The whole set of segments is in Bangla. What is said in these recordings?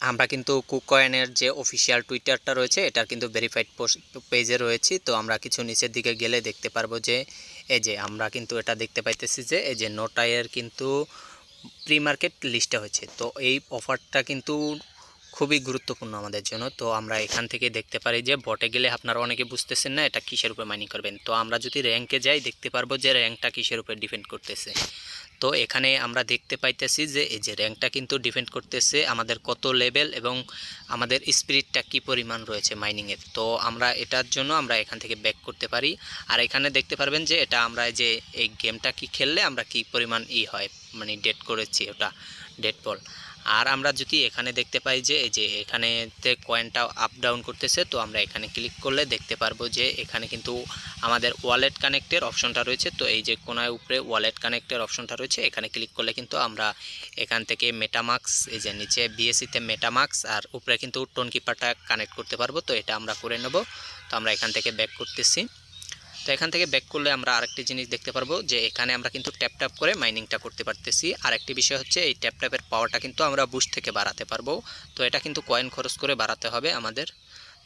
আমরা কিন্তু কুকয়েনের যে অফিসিয়াল টুইটারটা রয়েছে, এটার কিন্তু ভেরিফাইড পেজে রয়েছি। তো আমরা কিছু নিচের দিকে গেলে দেখতে পারব যে, এই যে আমরা কিন্তু এটা দেখতে পাইতেছি যে, এই যে নোটাইয়ের কিন্তু প্রি মার্কেট লিস্টে হয়েছে। তো এই অফারটা কিন্তু খুবই গুরুত্বপূর্ণ আমাদের জন্য। তো আমরা এখান থেকে দেখতে পারি যে বটে গেলে আপনারা অনেকে বুঝতেছেন না এটা কিসের উপর মাইনিং করবেন। তো আমরা যদি র্যাঙ্কে যাই, দেখতে পারব যে র্যাঙ্কটা কিসের উপর ডিপেন্ড করতেছে। তো এখানে আমরা দেখতে পাইতেছি যে এই যে র্যাঙ্কটা কিন্তু ডিপেন্ড করতেছে আমাদের কত লেভেল এবং আমাদের স্পিরিটটা কি পরিমাণ রয়েছে মাইনিংয়ের তো আমরা এটার জন্য আমরা এখান থেকে ব্যাক করতে পারি। আর এখানে দেখতে পারবেন যে এটা আমরা যে এই গেমটা কি খেললে আমরা কি পরিমাণ ই হয়। মানে ডেট করেছি ওটা ডেট বল আর আমরা যদি এখানে দেখতে পাই যে, এই যে এখানেতে কয়েনটা আপ ডাউন করতেছে, তো আমরা এখানে ক্লিক করলে দেখতে পারব যে, এখানে কিন্তু আমাদের ওয়ালেট কানেক্টের অপশনটা রয়েছে। তো এই যে কোনায় উপরে ওয়ালেট কানেক্টের অপশনটা রয়েছে, এখানে ক্লিক করলে কিন্তু আমরা এখান থেকে মেটামাক্স এই যে নিচে বিএসসিতে মেটামাক্স আর উপরে কিন্তু টোন কিপারটা কানেক্ট করতে পারব। তো এটা আমরা করে নেব। তো আমরা এখান থেকে ব্যাক করতেছি। তো এখান থেকে ব্যাক করলে আমরা আরেকটি জিনিস দেখতে পারব যে এখানে আমরা কিন্তু ট্যাপ ট্যাপ করে মাইনিংটা করতে পারতেছি। আরেকটি বিষয় হচ্ছে এই ট্যাপ ট্যাপের পাওয়ারটা কিন্তু আমরা বুস্ট থেকে বাড়াতে পারব। তো এটা কিন্তু কয়েন খরচ করে বাড়াতে হবে আমাদের।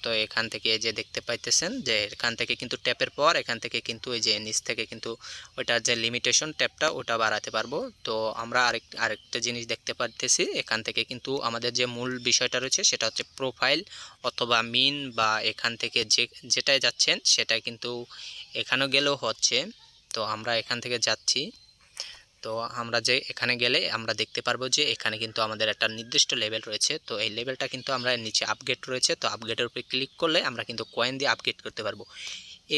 তো এখান থেকে যে দেখতে পাইতেছেন যে এখান থেকে কিন্তু ট্যাপের পর এখান থেকে কিন্তু এই যে নিচ থেকে কিন্তু ওইটার যে লিমিটেশন ট্যাপটা ওটা বাড়াতে পারব। তো আমরা আরেক, আরেকটা জিনিস দেখতে পারতেছি, এখান থেকে কিন্তু আমাদের যে মূল বিষয়টা রয়েছে সেটা হচ্ছে প্রোফাইল অথবা মিন বা এখান থেকে যে, যেটায় যাচ্ছেন সেটা কিন্তু এখানেও গেলেও হচ্ছে। তো আমরা এখান থেকে যাচ্ছি। তো আমরা যে এখানে গেলে আমরা দেখতে পারব যে এখানে কিন্তু আমাদের একটা নির্দিষ্ট লেভেল রয়েছে। তো এই লেভেলটা কিন্তু আমরা নিচে আপগ্রেড রয়েছে। তো আপগ্রেডের উপরে ক্লিক করলে আমরা কিন্তু কয়েন দিয়ে আপগ্রেড করতে পারব।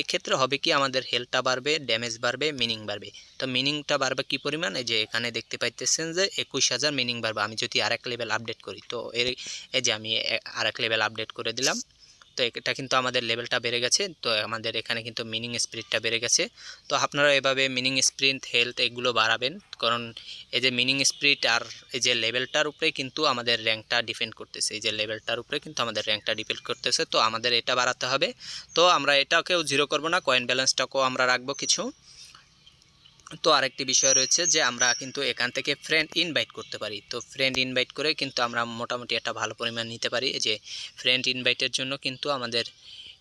এক্ষেত্রে হবে কি আমাদের হেলথটা বাড়বে ড্যামেজ বাড়বে মিনিং বাড়বে। তো মিনিংটা বাড়বে কি পরিমাণ? যে এখানে দেখতে পাইতেছেন যে একুশ হাজার মিনিং বাড়বে। আমি যদি আরেক লেভেল আপডেট করি, তো এর এই যে আমি আরেক লেভেল আপডেট করে দিলাম। তো এটা কিন্তু আমাদের লেভেলটা বেড়ে গেছে। তো আমাদের এখানে কিন্তু মিনিং স্পিরিটটা বেড়ে গেছে। তো আপনারা এভাবে মিনিং স্প্রিন্ট হেলথ এগুলো বাড়াবেন। কারণ এই যে মিনিং স্প্রিট আর এই যে লেভেলটার উপরে কিন্তু আমাদের র্যাঙ্কটা ডিপেন্ড করতেছে। এই যে লেভেলটার উপরে কিন্তু আমাদের র্যাঙ্কটা ডিপেন্ড করতেছে। তো আমাদের এটা বাড়াতে হবে। তো আমরা এটাকেও জিরো করব না। কয়েন ব্যালেন্সটাকেও আমরা রাখব কিছু। তো আরেকটি বিষয় রয়েছে যে আমরা কিন্তু এখান থেকে ফ্রেন্ড ইনভাইট করতে পারি। তো ফ্রেন্ড ইনভাইট করে কিন্তু আমরা মোটামুটি একটা ভালো পরিমাণ নিতে পারি। যে ফ্রেন্ড ইনভাইটের জন্য কিন্তু আমাদের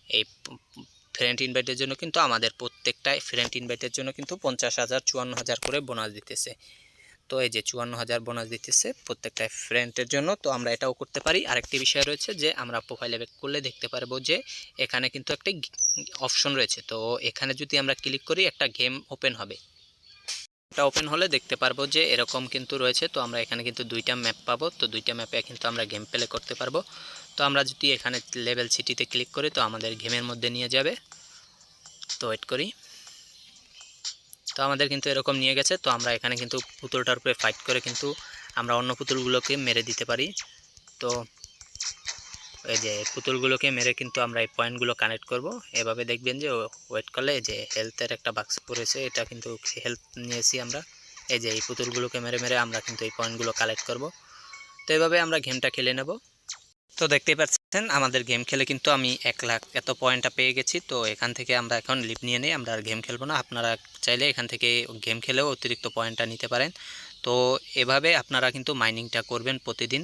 এই ফ্রেন্ড ইনভাইটের জন্য কিন্তু আমাদের প্রত্যেকটাই ফ্রেন্ড ইনভাইটের জন্য কিন্তু পঞ্চাশ হাজার, চুয়ান্ন হাজার করে বোনাস দিতেছে। তো এই যে চুয়ান্ন হাজার বোনাস দিতেছে প্রত্যেকটা ফ্রেন্ডের জন্য। তো আমরা এটাও করতে পারি। আরেকটি বিষয় রয়েছে যে আমরা প্রোফাইলে ব্যাক করলে দেখতে পারব যে এখানে কিন্তু একটি অপশন রয়েছে। তো এখানে যদি আমরা ক্লিক করি একটা গেম ওপেন হবে। এটা ওপেন হলে দেখতে পারব যে এরকম কিন্তু রয়েছে। তো আমরা এখানে কিন্তু দুইটা ম্যাপ পাবো। তো দুইটা ম্যাপে কিন্তু আমরা গেম প্লে করতে পারব। তো আমরা যদি এখানে লেভেল সিটিতে ক্লিক করি, তো আমাদের গেমের মধ্যে নিয়ে যাবে। তো ওয়েট করি। তো আমাদের কিন্তু এরকম নিয়ে গেছে। তো আমরা এখানে কিন্তু পুতুলটার উপরে ফাইট করে কিন্তু আমরা অন্য পুতুলগুলোকে মেরে দিতে পারি। তো এই যে পুতুলগুলোকে মেরে কিন্তু আমরা এই পয়েন্টগুলো কানেক্ট করব। এভাবে দেখবেন যে ওয়েট করলে যে হেলথের একটা বাক্স পড়েছে, এটা কিন্তু হেলথ নিয়েছি আমরা। এই যে এই পুতুলগুলোকে মেরে মেরে আমরা কিন্তু এই পয়েন্টগুলো কালেক্ট করব। তো এভাবে আমরা গেমটা খেলে নেব। তো দেখতেই পাচ্ছেন, আমাদের গেম খেলে কিন্তু আমি এক লাখ এত পয়েন্টটা পেয়ে গেছি। তো এখান থেকে আমরা এখন লিপ নিয়ে নিই, আমরা আর গেম খেলব না। আপনারা চাইলে এখান থেকে গেম খেলেও অতিরিক্ত পয়েন্টটা নিতে পারেন। তো এভাবে আপনারা কিন্তু মাইনিংটা করবেন প্রতিদিন।